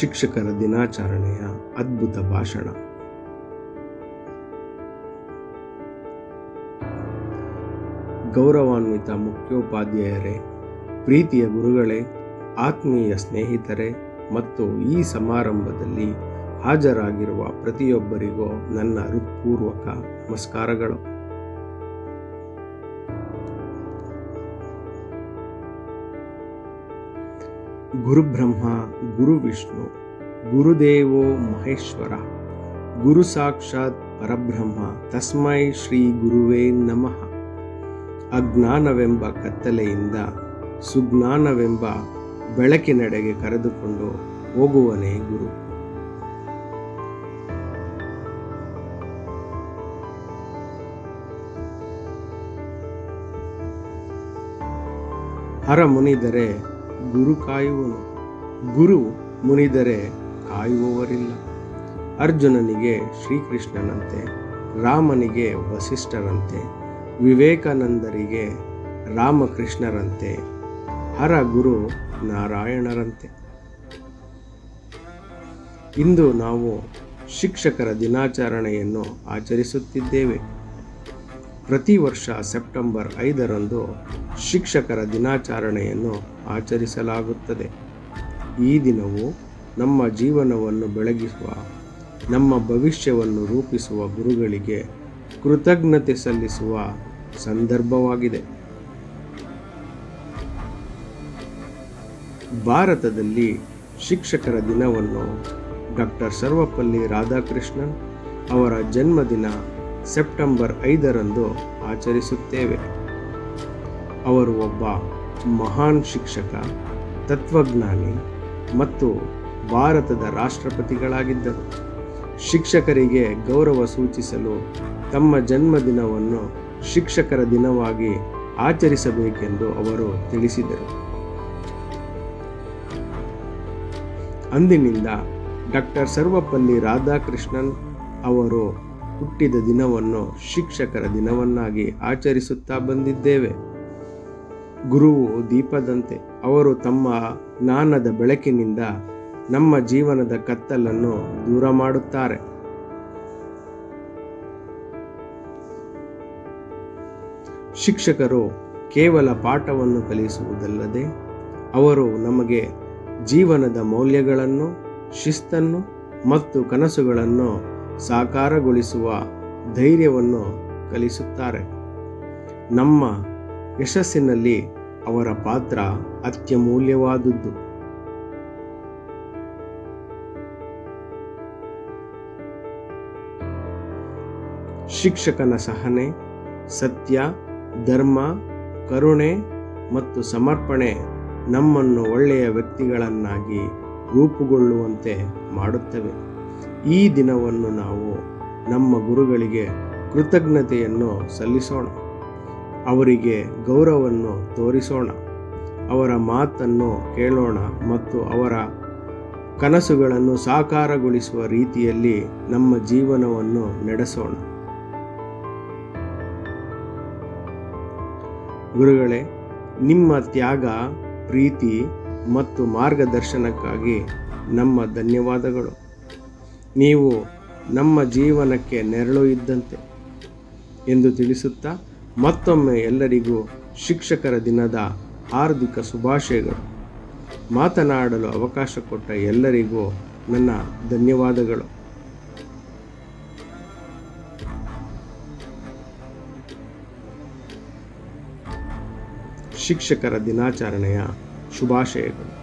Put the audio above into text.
ಶಿಕ್ಷಕರ ದಿನಾಚರಣೆಯ ಅದ್ಭುತ ಭಾಷಣ. ಗೌರವಾನ್ವಿತ ಮುಖ್ಯೋಪಾಧ್ಯಾಯರೇ, ಪ್ರೀತಿಯ ಗುರುಗಳೇ, ಆತ್ಮೀಯ ಸ್ನೇಹಿತರೆ ಮತ್ತು ಈ ಸಮಾರಂಭದಲ್ಲಿ ಹಾಜರಾಗಿರುವ ಪ್ರತಿಯೊಬ್ಬರಿಗೂ ನನ್ನ ಹೃತ್ಪೂರ್ವಕ ನಮಸ್ಕಾರಗಳು. ಗುರುಬ್ರಹ್ಮ, ಗುರು ವಿಷ್ಣು, ಗುರುದೇವೋ ಮಹೇಶ್ವರ, ಗುರು ಸಾಕ್ಷಾತ್ ಪರಬ್ರಹ್ಮ, ತಸ್ಮೈ ಶ್ರೀ ಗುರುವೇ ನಮಃ. ಅಜ್ಞಾನವೆಂಬ ಕತ್ತಲೆಯಿಂದ ಸುಜ್ಞಾನವೆಂಬ ಬೆಳಕಿನೆಡೆಗೆ ಕರೆದುಕೊಂಡು ಹೋಗುವನೇ ಗುರು. ಹರ ಮುನಿದರೆ ಗುರು ಕಾಯುವನು. ಗುರು ಮುನಿದರೆ ಕಾಯುವವರಿಲ್ಲ. ಅರ್ಜುನನಿಗೆ ಶ್ರೀಕೃಷ್ಣನಂತೆ, ರಾಮನಿಗೆ ವಸಿಷ್ಠರಂತೆ, ವಿವೇಕಾನಂದರಿಗೆ ರಾಮಕೃಷ್ಣರಂತೆ ಹರ ಗುರು ನಾರಾಯಣರಂತೆ. ಇಂದು ನಾವು ಶಿಕ್ಷಕರ ದಿನಾಚರಣೆಯನ್ನು ಆಚರಿಸುತ್ತಿದ್ದೇವೆ. ಪ್ರತಿ ವರ್ಷ ಸೆಪ್ಟೆಂಬರ್ ಐದರಂದು ಶಿಕ್ಷಕರ ದಿನಾಚರಣೆಯನ್ನು ಆಚರಿಸಲಾಗುತ್ತದೆ. ಈ ದಿನವು ನಮ್ಮ ಜೀವನವನ್ನು ಬೆಳಗಿಸುವ, ನಮ್ಮ ಭವಿಷ್ಯವನ್ನು ರೂಪಿಸುವ ಗುರುಗಳಿಗೆ ಕೃತಜ್ಞತೆ ಸಲ್ಲಿಸುವ ಸಂದರ್ಭವಾಗಿದೆ. ಭಾರತದಲ್ಲಿ ಶಿಕ್ಷಕರ ದಿನವನ್ನು ಡಾಕ್ಟರ್ ಸರ್ವಪಲ್ಲಿ ರಾಧಾಕೃಷ್ಣನ್ ಅವರ ಜನ್ಮದಿನ ಸೆಪ್ಟೆಂಬರ್ ಐದರಂದು ಆಚರಿಸುತ್ತೇವೆ. ಅವರು ಒಬ್ಬ ಮಹಾನ್ ಶಿಕ್ಷಕ, ತತ್ವಜ್ಞಾನಿ ಮತ್ತು ಭಾರತದ ರಾಷ್ಟ್ರಪತಿಗಳಾಗಿದ್ದರು. ಶಿಕ್ಷಕರಿಗೆ ಗೌರವ ಸೂಚಿಸಲು ತಮ್ಮ ಜನ್ಮದಿನವನ್ನು ಶಿಕ್ಷಕರ ದಿನವಾಗಿ ಆಚರಿಸಬೇಕೆಂದು ಅವರು ತಿಳಿಸಿದರು. ಅಂದಿನಿಂದ ಡಾಕ್ಟರ್ ಸರ್ವಪಲ್ಲಿ ರಾಧಾಕೃಷ್ಣನ್ ಅವರು ಹುಟ್ಟಿದ ದಿನವನ್ನು ಶಿಕ್ಷಕರ ದಿನವನ್ನಾಗಿ ಆಚರಿಸುತ್ತಾ ಬಂದಿದ್ದೇವೆ. ಗುರುವು ದೀಪದಂತೆ ಅವರು ತಮ್ಮ ಜ್ಞಾನದ ಬೆಳಕಿನಿಂದ ನಮ್ಮ ಜೀವನದ ಕತ್ತಲನ್ನು ದೂರ ಮಾಡುತ್ತಾರೆ. ಶಿಕ್ಷಕರು ಕೇವಲ ಪಾಠವನ್ನು ಕಲಿಸುವುದಲ್ಲದೆ ಅವರು ನಮಗೆ ಜೀವನದ ಮೌಲ್ಯಗಳನ್ನು, ಶಿಸ್ತನ್ನು ಮತ್ತು ಕನಸುಗಳನ್ನು ಸಾಕಾರಗೊಳಿಸುವ ಧೈರ್ಯವನ್ನು ಕಲಿಸುತ್ತಾರೆ. ನಮ್ಮ ಯಶಸ್ಸಿನಲ್ಲಿ ಅವರ ಪಾತ್ರ ಅತ್ಯಮೂಲ್ಯವಾದುದು ಶಿಕ್ಷಕನ ಸಹನೆ, ಸತ್ಯ, ಧರ್ಮ, ಕರುಣೆ ಮತ್ತು ಸಮರ್ಪಣೆ ನಮ್ಮನ್ನು ಒಳ್ಳೆಯ ವ್ಯಕ್ತಿಗಳನ್ನಾಗಿ ರೂಪುಗೊಳ್ಳುವಂತೆ ಮಾಡುತ್ತವೆ. ಈ ದಿನವನ್ನು ನಾವು ನಮ್ಮ ಗುರುಗಳಿಗೆ ಕೃತಜ್ಞತೆಯನ್ನು ಸಲ್ಲಿಸೋಣ. ಅವರಿಗೆ ಗೌರವವನ್ನು ತೋರಿಸೋಣ. ಅವರ ಮಾತನ್ನು ಕೇಳೋಣ ಮತ್ತು ಅವರ ಕನಸುಗಳನ್ನು ಸಾಕಾರಗೊಳಿಸುವ ರೀತಿಯಲ್ಲಿ ನಮ್ಮ ಜೀವನವನ್ನು ನಡೆಸೋಣ. ಗುರುಗಳೇ, ನಿಮ್ಮ ತ್ಯಾಗ, ಪ್ರೀತಿ ಮತ್ತು ಮಾರ್ಗದರ್ಶನಕ್ಕಾಗಿ ನಮ್ಮ ಧನ್ಯವಾದಗಳು. ನೀವು ನಮ್ಮ ಜೀವನಕ್ಕೆ ನೆರಳು ಇದ್ದಂತೆ ಎಂದು ತಿಳಿಸುತ್ತಾ ಮತ್ತೊಮ್ಮೆ ಎಲ್ಲರಿಗೂ ಶಿಕ್ಷಕರ ದಿನದ ಹಾರ್ದಿಕ ಶುಭಾಶಯಗಳು. ಮಾತನಾಡಲು ಅವಕಾಶ ಕೊಟ್ಟ ಎಲ್ಲರಿಗೂ ನನ್ನ ಧನ್ಯವಾದಗಳು. ಶಿಕ್ಷಕರ ದಿನಾಚರಣೆಯ ಶುಭಾಶಯಗಳು.